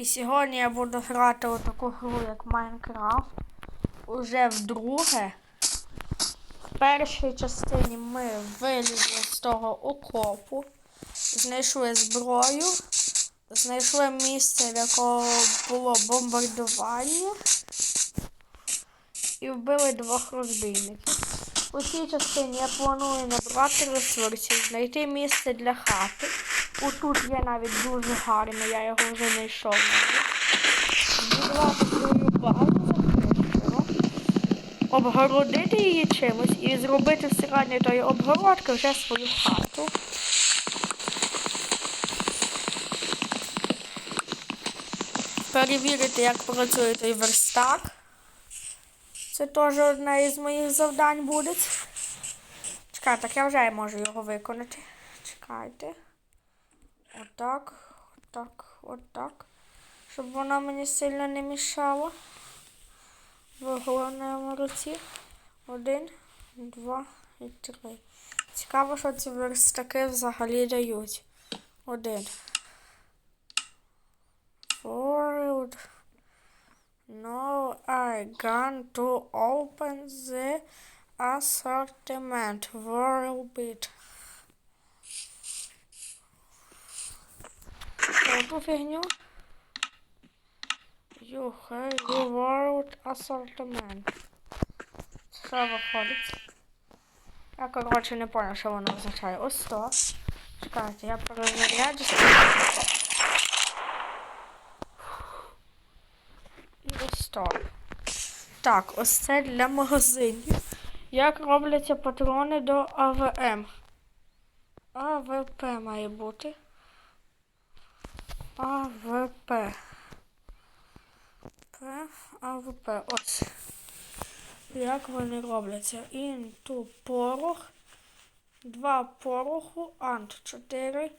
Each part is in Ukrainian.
І сьогодні я буду грати у таку гру, як Майнкрафт. Уже вдруге. В першій частині ми вилізли з того окопу, знайшли зброю, знайшли місце, в якого було бомбардування, і вбили двох розбійників. У цій частині я планую набрати ресурсів, знайти місце для хати. Отут є навіть дуже гарно, я його вже знайшов. Збудувати свою базу обгородити її чимось і зробити всередині тої обгородки вже свою хату. Перевірити, як працює той верстак. Це теж одне із моїх завдань буде. Чекай, так я вже можу його виконати. Чекайте. Отак, отак, отак. Щоб вона мені сильно не мішала. В головному руці. Один, два і три. Цікаво, що ці верстаки взагалі дають. Один. Forward. No, I going to open the assortment very bit. Эту фигню. You have the world assortment. Що виходить? Я, коротше, не понял, що воно означає. Ось то. Чекайте, я перевіряю. І ось то. Так, ось це для магазинів. Як робляться патрони до АВМ? АВП має бути. АВП. П, АВП. Ось. Як вони робляться? Інту порох. Два пороху. Ант 4.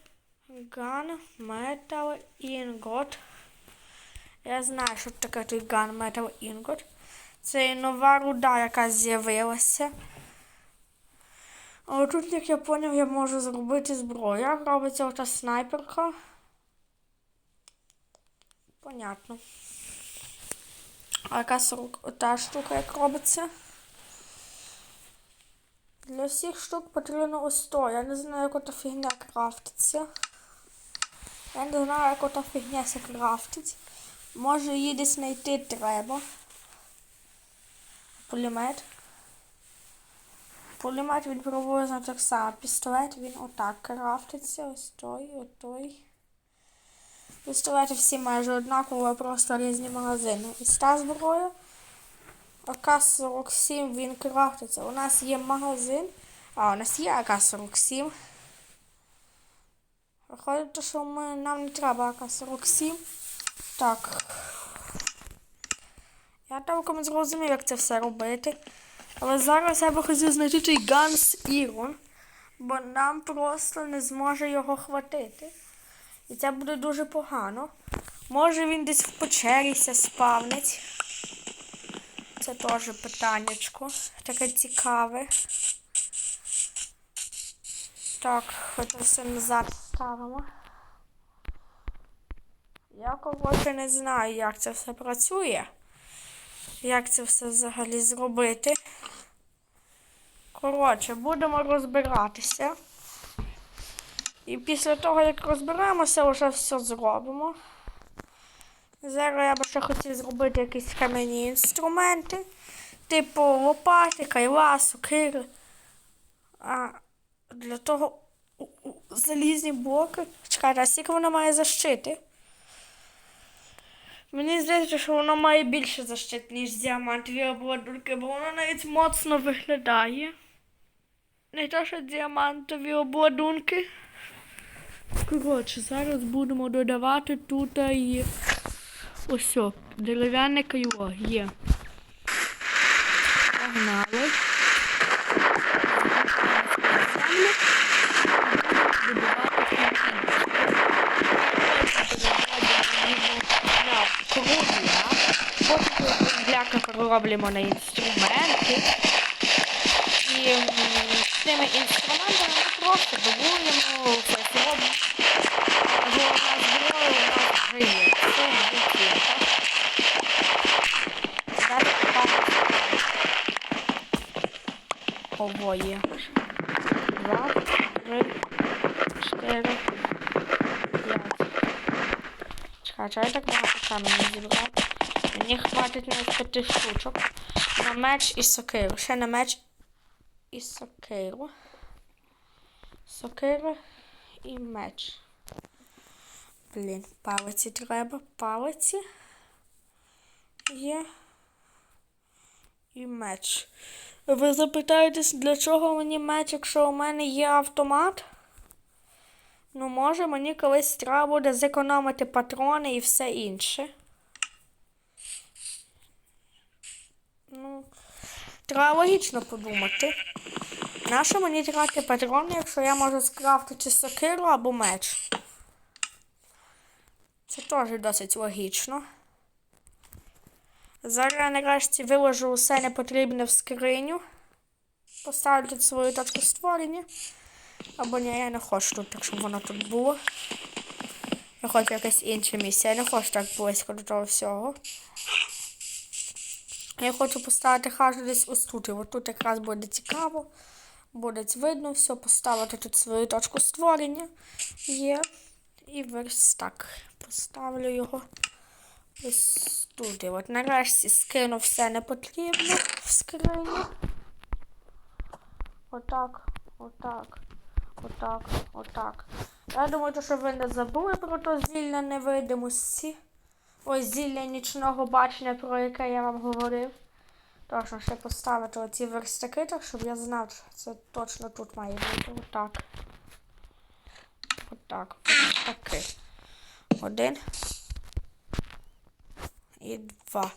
Ган, метал, інгот. Я знаю, що таке той ган, метал, інгот. Це нова руда, яка з'явилася. Тут, як я поняв, я можу зробити зброю. Як робиться ота снайперка? Понятно. А яка та штука як робиться? Для всіх штук потрібно ось то. Я не знаю, як ота фігня крафтиться. Я не знаю, як ота фігня ся крафтить. Може її десь знайти треба. Пулемет. Пулемет він приблизно так само. Пістолет він отак крафтиться. Ось той, отой. Пістолети всі майже однакові, просто різні магазини. Ось та зброя. АК-47 він крафтиться. У нас є магазин. А, у нас є АК-47. Виходить, що ми, нам не треба АК-47. Так. Я толком зрозумів, як це все робити. Але зараз я би хотів знайти той Ганс Ірон, бо нам просто не зможе його хватити. І це буде дуже погано. Може він десь в печеріся спавнить. Це теж питаннячко. Таке цікаве. Так, це все назад ставимо. Я коротше не знаю, як це все працює. Як це все взагалі зробити. Коротше, будемо розбиратися. І після того, як розберемося, вже все зробимо. Зараз я би ще хотів зробити якісь кам'яні інструменти, типу лопати, кайла, сокири. А для того залізні блоки. Чекайте, а скільки вона має защити? Мені здається, що вона має більше защит, ніж діамантові обладунки, бо вона навіть моцно виглядає. Не то, що діамантові обладунки. Коротше, зараз будемо додавати тут і ось дерев'яне кайло є. Погнали. Потім кругляка перероблюємо на інструменти. І цими інструментами ми просто добуємо все сьогодні. Бо у нас зброю у нас вже є. Все в житті. Далі купаємо. Обоє. Два, три, чотири, п'ять. Чекай, чого я так багато камінь зібрав? Мені хватить на п'яти штучок. На меч і сокиру. Ще на меч і сокиру. Сокира і меч. Блін, палиці треба. Палиці. Є. І меч. Ви запитаєтесь, для чого мені меч, якщо у мене є автомат? Ну, може, мені колись треба буде зекономити патрони і все інше. Ну, треба логічно подумати. Нащо мені тратити патрони, якщо я можу скрафтити сокиру або меч? Це теж досить логічно. Зараз я нарешті виложу усе непотрібне в скриню. Поставлю тут свою точку створення. Або ні, я не хочу тут, так щоб воно тут було. Я хочу якесь інше місце. Я не хочу так близько до того всього. Я хочу поставити хажу десь ось тут. І тут якраз буде цікаво. Буде видно все, поставити тут свою точку створення. Є. І верстак. Поставлю його ось тут. І от нарешті скину все непотрібне в скриню. Отак, отак, отак, отак. Я думаю, що ви не забули про то зілля невидимості. Ось зілля нічного бачення, про яке я вам говорив. Точно ще поставити оці верстаки, так щоб я знав, що це точно тут має бути. Отак. Отак. Верстаки. Один. І два.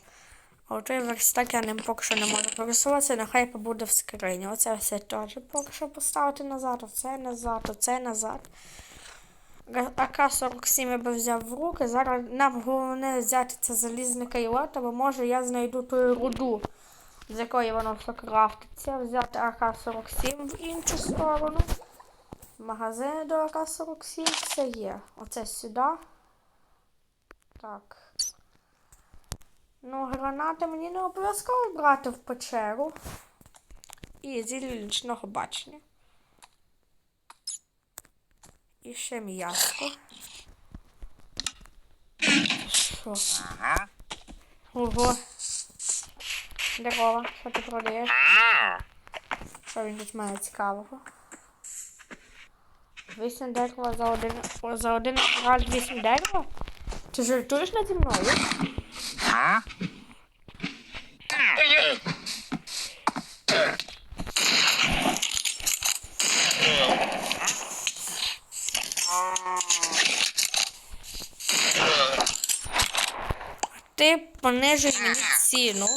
А отой верстак я ним поки що не можу користуватися, нехай побуде в скрині. Оце все теж поки що поставити назад, оце назад, оце назад. АК-47 я би взяв в руки. Зараз нам головне взяти це залізне кайло, бо може я знайду ту руду, з якої воно все крафтиться. Взяти АК-47 в іншу сторону. Магазин до АК-47 все є. Оце сюди. Так. Ну, гранати мені не обов'язково брати в печеру. І зілля нічного бачення. І ще м'яско. Що? Ого. Здорово, що ти продаєш? Що він тут має цікавого? Вісім дерева за один. За один раз вісім дерева? Ти жартуєш наді мною? Ти понижуй мені ціну.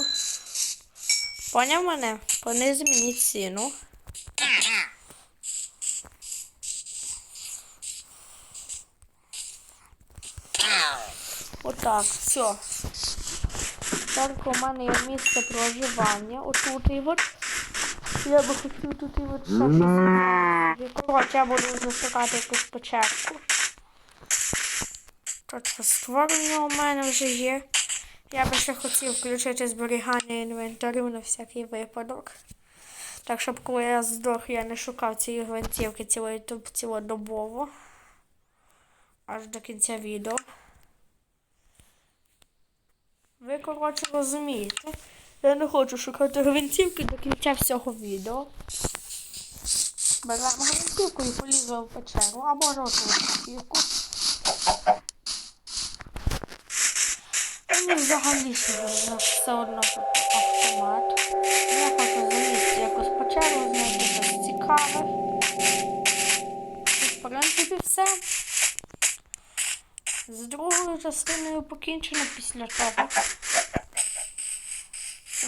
Поняв мене? Понизуй мені ціну. Отак, все. Тепер у мене є місце проживання. Отут і от. Я би хотів тут і от щось. Коротше, я буду вже шукати якусь початку. Точка створення у мене вже є. Я би ще хотів включити зберігання інвентарю на всякий випадок. Так, щоб коли я здох, я не шукав цієї гвинтівки цілодобово. Аж до кінця відео. Ви, коротше, розумієте. Я не хочу шукати гвинтівки до кінця всього відео. Беремо гвинтівку і поліземо в печеру, або жовту гвинтівку. Взагалі все одно автомат. Я хочу залізти якось в печеру, знайти щось цікаве. І, в принципі, все. З другою частиною покінчено після того.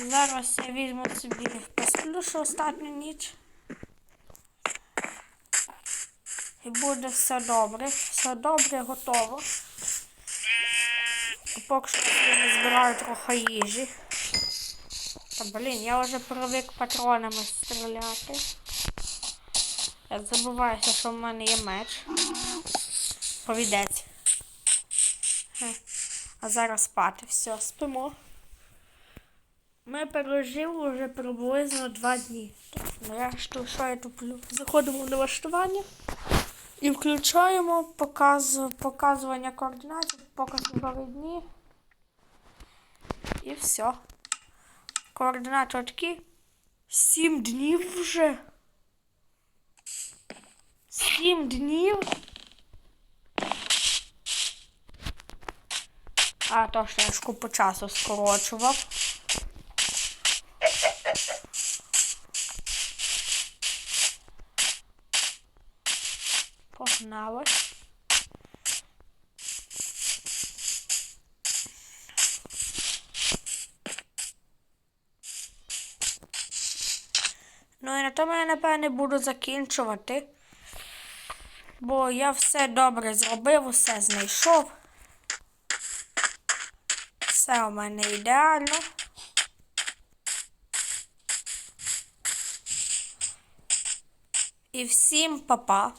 Зараз я візьму собі посплю, що останню ніч. І буде все добре. Все добре, готово. Поки що я не збираю трохи їжі. Та блін, я вже привик патронами стріляти. Я забуваюся, що в мене є меч. Повідець. А зараз спати. Все, спимо. Ми пережили вже приблизно два дні. Ну я що, що я туплю? Заходимо в налаштування і включаємо показ, показування координат, показ дні. І все. Координати такі. Сім днів вже. Сім днів. А, точно, я ж купу часу скорочував. Ну і на тому я, напевне, буду закінчувати. Бо я все добре зробив, усе знайшов. Все у мене ідеально. І всім па-па.